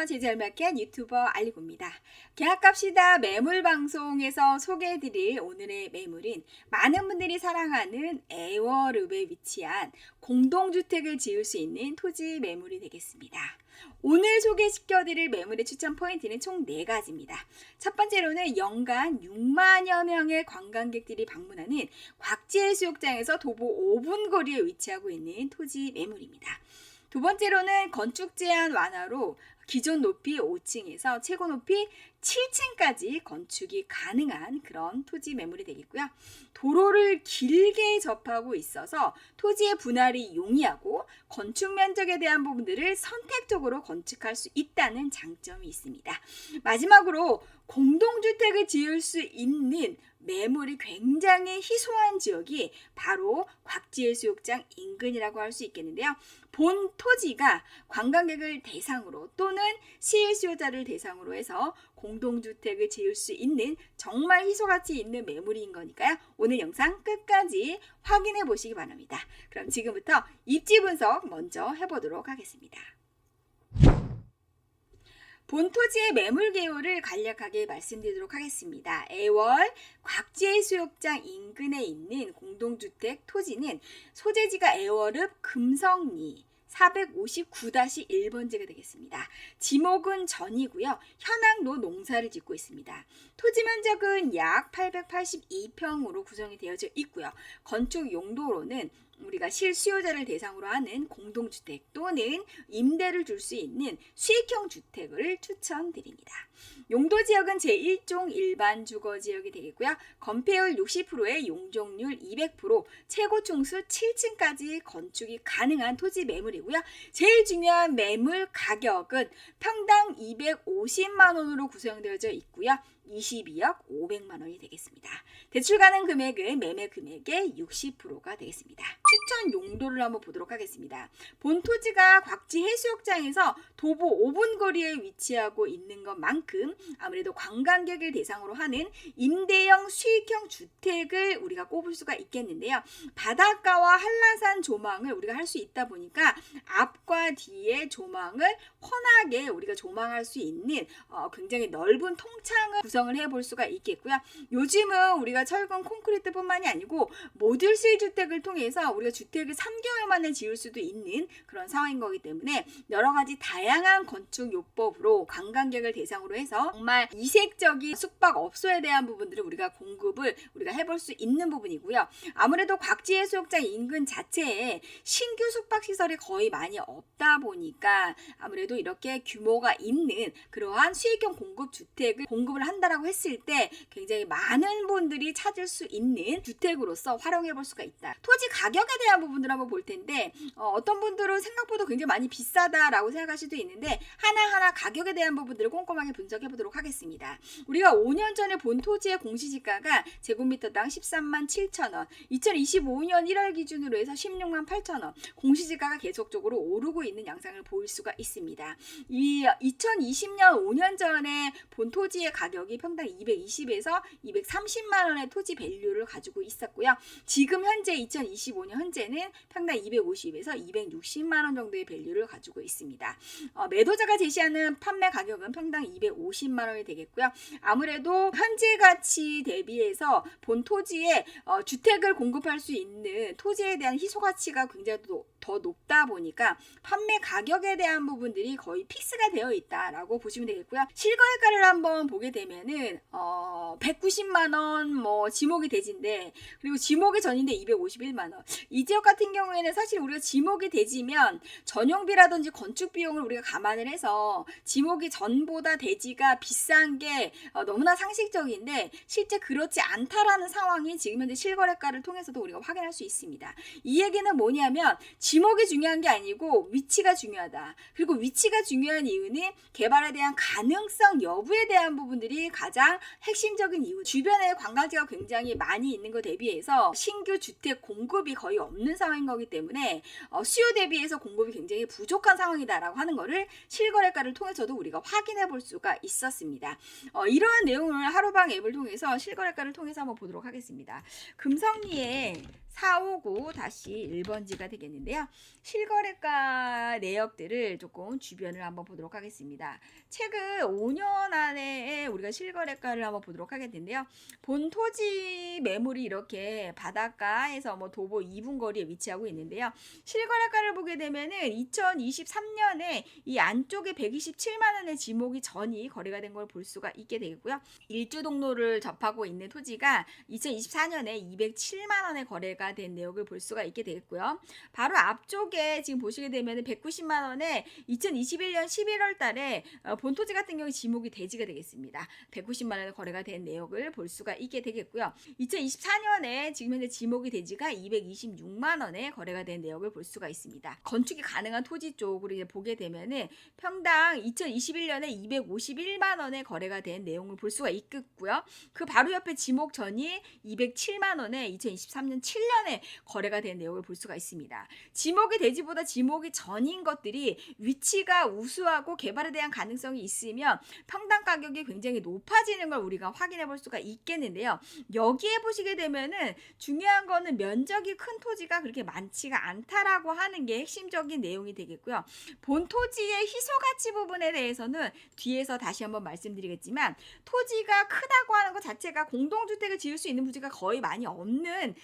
안녕하세요. 제잘마켓 유튜버 알리고입니다. 계약갑시다 매물 방송에서 소개해드릴 오늘의 매물인 많은 분들이 사랑하는 애월읍에 위치한 공동주택을 지을 수 있는 토지 매물이 되겠습니다. 오늘 소개시켜드릴 매물의 추천 포인트는 총 4가지입니다. 첫 번째로는 연간 6만여 명의 관광객들이 방문하는 곽지해수욕장에서 도보 5분 거리에 위치하고 있는 토지 매물입니다. 두 번째로는 건축 제한 완화로 기존 높이 5층에서 최고 높이 7층까지 건축이 가능한 그런 토지 매물이 되겠고요. 도로를 길게 접하고 있어서 토지의 분할이 용이하고 건축 면적에 대한 부분들을 선택적으로 건축할 수 있다는 장점이 있습니다. 마지막으로 공동주택을 지을 수 있는 매물이 굉장히 희소한 지역이 바로 곽지해수욕장 인근이라고 할 수 있겠는데요. 본 토지가 관광객을 대상으로 또는 시일 수요자를 대상으로 해서 공동주택을 지을 수 있는 정말 희소가치 있는 매물인 거니까요. 오늘 영상 끝까지 확인해 보시기 바랍니다. 그럼 지금부터 입지 분석 먼저 해보도록 하겠습니다. 본 토지의 매물 개요를 간략하게 말씀드리도록 하겠습니다. 애월 곽지해수욕장 인근에 있는 공동주택 토지는 소재지가 애월읍 금성리 459-1번지가 되겠습니다. 지목은 전이고요. 현황로 농사를 짓고 있습니다. 토지 면적은 약 882평으로 구성이 되어져 있고요. 건축 용도로는 우리가 실수요자를 대상으로 하는 공동주택 또는 임대를 줄 수 있는 수익형 주택을 추천드립니다. 용도 지역은 제1종 일반 주거 지역이 되겠고요. 건폐율 60%에 용적률 200%, 최고 층수 7층까지 건축이 가능한 토지 매물이고요. 제일 중요한 매물 가격은 평당 250만 원으로 구성되어져 있고요. 22억 500만 원이 되겠습니다. 대출 가능 금액은 매매 금액의 60%가 되겠습니다. 추천 용도를 한번 보도록 하겠습니다. 본 토지가 곽지 해수욕장에서 도보 5분 거리에 위치하고 있는 것만큼 아무래도 관광객을 대상으로 하는 임대형 수익형 주택을 우리가 꼽을 수가 있겠는데요. 바닷가와 한라산 조망을 우리가 할 수 있다 보니까 앞과 뒤에 조망을 훤하게 우리가 조망할 수 있는 어, 굉장히 넓은 통창을 구성 을 해볼 수가 있겠고요. 요즘은 우리가 철근 콘크리트뿐만이 아니고 모듈실 주택을 통해서 우리가 주택을 3개월 만에 지을 수도 있는 그런 상황인 거기 때문에 여러 가지 다양한 건축 요법으로 관광객을 대상으로 해서 정말 이색적인 숙박 업소에 대한 부분들을 우리가 공급을 우리가 해볼 수 있는 부분이고요. 아무래도 곽지해수욕장 인근 자체에 신규 숙박 시설이 거의 많이 없다 보니까 아무래도 이렇게 규모가 있는 그러한 수익형 공급 주택을 공급을 한다 라고 했을 때 굉장히 많은 분들이 찾을 수 있는 주택으로서 활용해 볼 수가 있다. 토지 가격에 대한 부분들 한번 볼 텐데 어, 떤 분들은 생각보다 굉장히 많이 비싸다라고 생각하실 수도 있는데 하나하나 가격에 대한 부분들을 꼼꼼하게 분석해 보도록 하겠습니다. 우리가 5년 전에 본 토지의 공시지가가 제곱미터당 13만 7천 원, 2025년 1월 기준으로 해서 16만 8천 원, 공시지가가 계속적으로 오르고 있는 양상을 보일 수가 있습니다. 이 2020년 5년 전에 본 토지의 가격이 평당 220에서 230만 원의 토지 밸류를 가지고 있었고요. 지금 현재 2025년 현재는 평당 250에서 260만 원 정도의 밸류를 가지고 있습니다. 어, 매도자가 제시하는 판매 가격은 평당 250만 원이 되겠고요. 아무래도 현재 가치 대비해서 본 토지에 어, 주택을 공급할 수 있는 토지에 대한 희소 가치가 굉장히 더, 더 높다 보니까 판매 가격에 대한 부분들이 거의 픽스가 되어 있다라고 보시면 되겠고요. 실거래가를 한번 보게 되면 은 어, 190만 원, 뭐 지목이 대지인데 그리고 지목이 전인데 251만 원. 이 지역 같은 경우에는 사실 우리가 지목이 대지면 전용비라든지 건축 비용을 우리가 감안을 해서 지목이 전보다 대지가 비싼 게 어, 너무나 상식적인데 실제 그렇지 않다라는 상황이 지금 현재 실거래가를 통해서도 우리가 확인할 수 있습니다. 이 얘기는 뭐냐면 지목이 중요한 게 아니고 위치가 중요하다. 그리고 위치가 중요한 이유는 개발에 대한 가능성 여부에 대한 부분들이 가장 핵심적인 이유. 주변에 관광지가 굉장히 많이 있는 것 대비해서 신규 주택 공급이 거의 없는 상황인 거기 때문에 어, 수요 대비해서 공급이 굉장히 부족한 상황이다라고 하는 거를 실거래가를 통해서도 우리가 확인해 볼 수가 있었습니다. 어, 이러한 내용을 하루방 앱을 통해서 실거래가를 통해서 한번 보도록 하겠습니다. 금성리에 459 다시 1번지가 되겠는데요. 실거래가 내역들을 조금 주변을 한번 보도록 하겠습니다. 최근 5년 안에 우리가 실거래가를 한번 보도록 하겠는데요. 본 토지 매물이 이렇게 바닷가에서 뭐 도보 2분 거리에 위치하고 있는데요. 실거래가를 보게 되면은 2023년에 이 안쪽에 127만 원의 지목이 전이 거래가 된 걸 볼 수가 있게 되고요. 일주 동로를 접하고 있는 토지가 2024년에 207만 원에 거래가 된 내역을 볼 수가 있게 되겠고요. 바로 앞쪽에 지금 보시게 되면 190만 원에 2021년 11월 달에 어, 본 토지 같은 경우 지목이 대지가 되겠습니다. 190만 원에 거래가 된 내역을 볼 수가 있게 되겠고요. 2024년에 지금 현재 지목이 대지가 226만 원에 거래가 된 내역을 볼 수가 있습니다. 건축이 가능한 토지 쪽으로 이제 보게 되면은 평당 2021년에 251만 원에 거래가 된 내용을 볼 수가 있겠고요. 그 바로 옆에 지목 전이 207만 원에 2023년 7 년에 거래가 된 내용을 볼 수가 있습니다. 지목이 대지보다 지목이 전인 것들이 위치가 우수하고 개발에 대한 가능성이 있으면 평당 가격이 굉장히 높아지는 걸 우리가 확인해 볼 수가 있겠는데요. 여기에 보시게 되면은 중요한 거는 면적이 큰 토지가 그렇게 많지가 않다라고 하는 게 핵심적인 내용이 되겠고요. 본 토지의 희소 가치 부분에 대해서는 뒤에서 다시 한번 말씀드리겠지만 토지가 크다고 하는 것 자체가 공동주택을 지을 수 있는 부지가 거의 많이 없는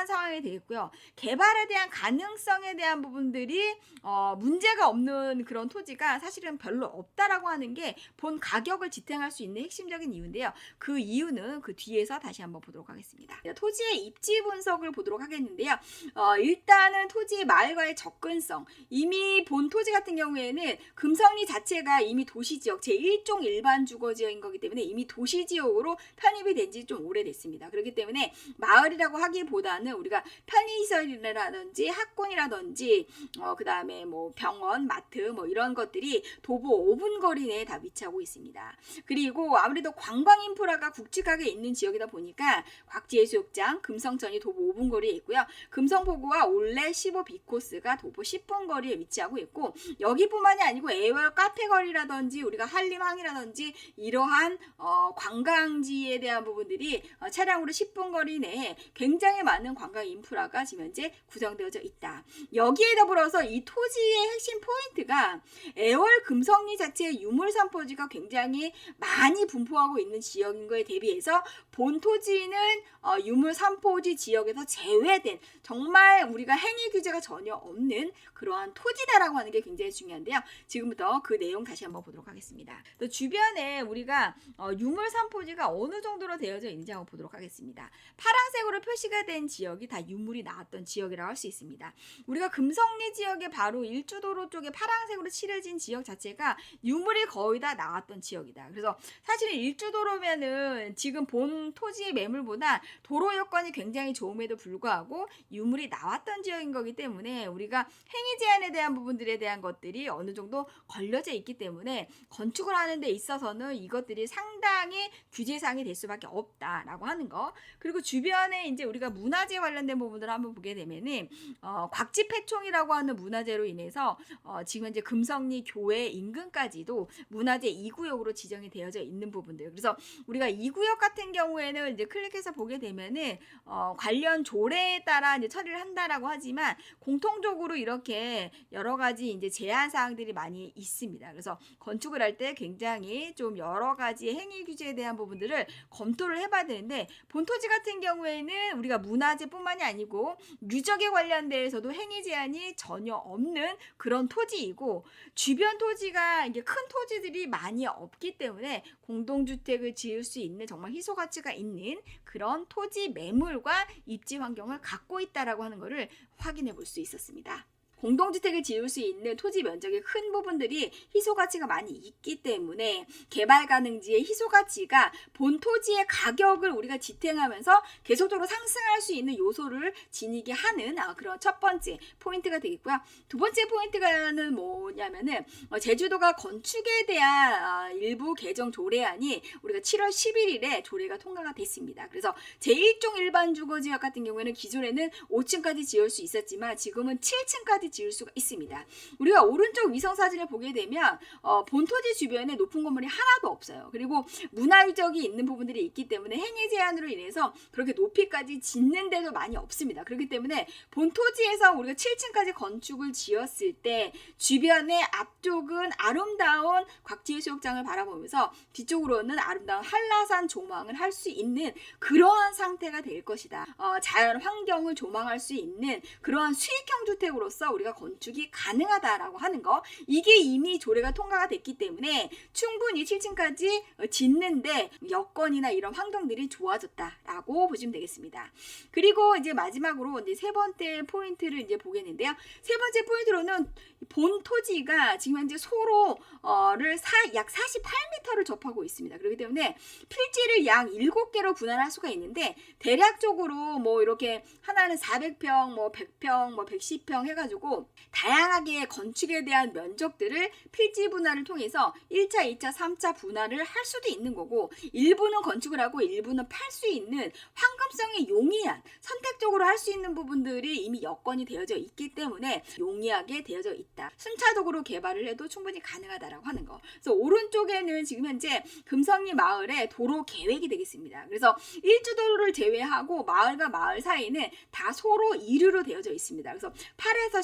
그러한 상황이 되겠고요. 개발에 대한 가능성에 대한 부분들이 어, 문제가 없는 그런 토지가 사실은 별로 없다라고 하는 게 본 가격을 지탱할 수 있는 핵심적인 이유인데요. 그 이유는 그 뒤에서 다시 한번 보도록 하겠습니다. 토지의 입지 분석을 보도록 하겠는데요. 어, 일단은 토지의 마을과의 접근성. 이미 본 토지 같은 경우에는 금성리 자체가 이미 도시지역 제1종 일반 주거지역인 거기 때문에 이미 도시지역으로 편입이 된 지 좀 오래됐습니다. 그렇기 때문에 마을이라고 하기보다는 우리가 편의시설이라든지 학군이라든지 어, 그 다음에 뭐 병원, 마트 뭐 이런 것들이 도보 5분 거리 내에 다 위치하고 있습니다. 그리고 아무래도 관광 인프라가 굵직하게 있는 지역이다 보니까 곽지해수욕장, 금성천이 도보 5분 거리에 있고요. 금성포구와 올레 15B 코스가 도보 10분 거리에 위치하고 있고 여기뿐만이 아니고 애월 카페 거리라든지 우리가 한림항이라든지 이러한 어, 관광지에 대한 부분들이 어, 차량으로 10분 거리 내에 굉장히 많은 관광 인프라가 지금 현재 구성되어져 있다. 여기에 더불어서 이 토지의 핵심 포인트가 애월 금성리 자체의 유물 산 포지가 굉장히 많이 분포하고 있는 지역인 거에 대비해서 본 토지는 어, 유물 산 포지 지역에서 제외된 정말 우리가 행위 규제가 전혀 없는 그러한 토지다라고 하는 게 굉장히 중요한데요. 지금부터 그 내용 다시 한번 보도록 하겠습니다. 또 주변에 우리가 어, 유물 산 포지가 어느 정도로 되어져 있는지 한번 보도록 하겠습니다. 파란색으로 표시가 된 지역 이 다 유물이 나왔던 지역이라고 할 수 있습니다. 우리가 금성리 지역에 바로 일주도로 쪽에 파란색으로 칠해진 지역 자체가 유물이 거의 다 나왔던 지역이다. 그래서 사실은 일주도로면은 지금 본 토지의 매물보다 도로 여건이 굉장히 좋음에도 불구하고 유물이 나왔던 지역인 거기 때문에 우리가 행위 제한에 대한 부분들에 대한 것들이 어느 정도 걸려져 있기 때문에 건축을 하는 데 있어서는 이것들이 상당히 규제상이 될 수밖에 없다라고 하는 거. 그리고 주변에 이제 우리가 문화재 관련된 부분들을 한번 보게 되면은 어, 곽지폐총이라고 하는 문화재로 인해서 어, 지금 현재 금성리 교회 인근까지도 문화재 2구역으로 지정이 되어져 있는 부분들. 그래서 우리가 2구역 같은 경우에는 이제 클릭해서 보게 되면은 어, 관련 조례에 따라 이제 처리를 한다라고 하지만 공통적으로 이렇게 여러 가지 이제 제한 사항들이 많이 있습니다. 그래서 건축을 할 때 굉장히 좀 여러 가지 행위 규제에 대한 부분들을 검토를 해봐야 되는데 본토지 같은 경우에는 우리가 문화재 뿐만이 아니고 유적에 관련돼서도 행위 제한이 전혀 없는 그런 토지이고 주변 토지가 이게 큰 토지들이 많이 없기 때문에 공동주택을 지을 수 있는 정말 희소 가치가 있는 그런 토지 매물과 입지 환경을 갖고 있다라고 하는 것을 확인해 볼 수 있었습니다. 공동주택을 지을 수 있는 토지 면적의 큰 부분들이 희소 가치가 많이 있기 때문에 개발 가능지의 희소 가치가 본 토지의 가격을 우리가 지탱하면서 계속적으로 상승할 수 있는 요소를 지니게 하는 아, 그런 첫 번째 포인트가 되겠고요. 두 번째 포인트가는 뭐냐면은 어, 제주도가 건축에 대한 아, 일부 개정 조례안이 우리가 7월 11일에 조례가 통과가 됐습니다. 그래서 제1종 일반 주거지역 같은 경우에는 기존에는 5층까지 지을 수 있었지만 지금은 7층까지 지을 수가 있습니다. 우리가 오른쪽 위성 사진을 보게 되면 어, 본토지 주변에 높은 건물이 하나도 없어요. 그리고 문화유적이 있는 부분들이 있기 때문에 행위 제한으로 인해서 그렇게 높이까지 짓는 데도 많이 없습니다. 그렇기 때문에 본토지에서 우리가 7층까지 건축을 지었을 때 주변의 앞쪽은 아름다운 곽지해수욕장을 바라보면서 뒤쪽으로는 아름다운 한라산 조망을 할 수 있는 그러한 상태가 될 것이다. 어, 자연 환경을 조망할 수 있는 그러한 수익형 주택으로서 우리가 건축이 가능하다라고 하는 거 이게 이미 조례가 통과가 됐기 때문에 충분히 7층까지 짓는데 여건이나 이런 환경들이 좋아졌다라고 보시면 되겠습니다. 그리고 이제 마지막으로 이제 세 번째 포인트를 이제 보겠는데요. 세 번째 포인트로는 본 토지가 지금 현재 소로를 약 48m를 접하고 있습니다. 그렇기 때문에 필지를 약 7개로 분할할 수가 있는데 대략적으로 뭐 이렇게 하나는 400평, 뭐 100평, 뭐 110평 해가지고 다양하게 건축에 대한 면적들을 필지 분할을 통해서 1차, 2차, 3차 분할을 할 수도 있는 거고 일부는 건축을 하고 일부는 팔 수 있는 황금성이 용이한 선택적으로 할 수 있는 부분들이 이미 여건이 되어져 있기 때문에 용이하게 되어져 있다. 순차적으로 개발을 해도 충분히 가능하다라고 하는 거. 그래서 오른쪽에는 지금 현재 금성리 마을의 도로 계획이 되겠습니다. 그래서 일주도로를 제외하고 마을과 마을 사이는 다 소로 이류로 되어져 있습니다. 그래서 8에서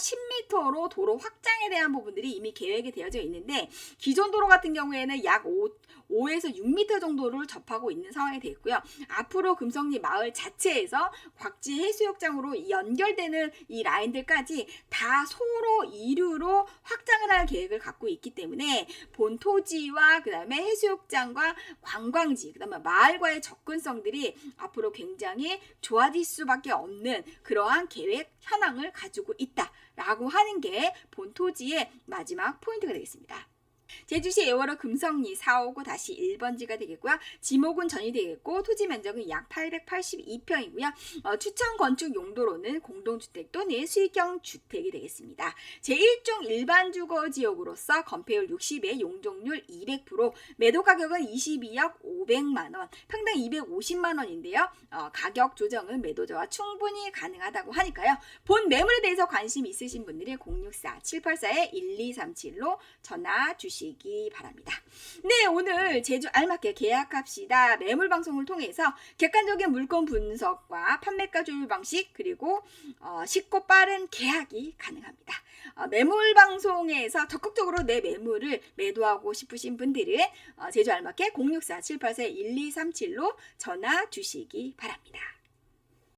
10m로 도로 확장에 대한 부분들이 이미 계획이 되어져 있는데 기존 도로 같은 경우에는 약 5, 5에서 6m 정도를 접하고 있는 상황이 되어 있고요. 앞으로 금성리 마을 자체에서 곽지 해수욕장으로 연결되는 이 라인들까지 다 소로 이류로 확장을 할 계획을 갖고 있기 때문에 본 토지와 그다음에 해수욕장과 관광지 그다음에 마을과의 접근성들이 앞으로 굉장히 좋아질 수밖에 없는 그러한 계획 현황을 가지고 있다라고 하는 게 본 토지의 마지막 포인트가 되겠습니다. 제주시 애월호 금성리 459 다시 1번지가 되겠고요. 지목은 전이 되겠고 토지 면적은 약 882평이고요. 어, 추천 건축 용도로는 공동주택 또는 수익형 주택이 되겠습니다. 제1종 일반 주거 지역으로서 건폐율 60에 용적률 200% 매도 가격은 22억 500만 원, 평당 250만 원인데요. 어, 가격 조정은 매도자와 충분히 가능하다고 하니까요. 본 매물에 대해서 관심 있으신 분들이 064 784에 1237로 전화 주시 기 바랍니다. 네, 오늘 제주 알맞게 계약합시다 매물 방송을 통해서 객관적인 물건 분석과 판매가 조율 방식 그리고 어, 쉽고 빠른 계약이 가능합니다. 어, 매물 방송에서 적극적으로 내 매물을 매도하고 싶으신 분들은 어, 제주 알맞게 064 784 1237로 전화 주시기 바랍니다.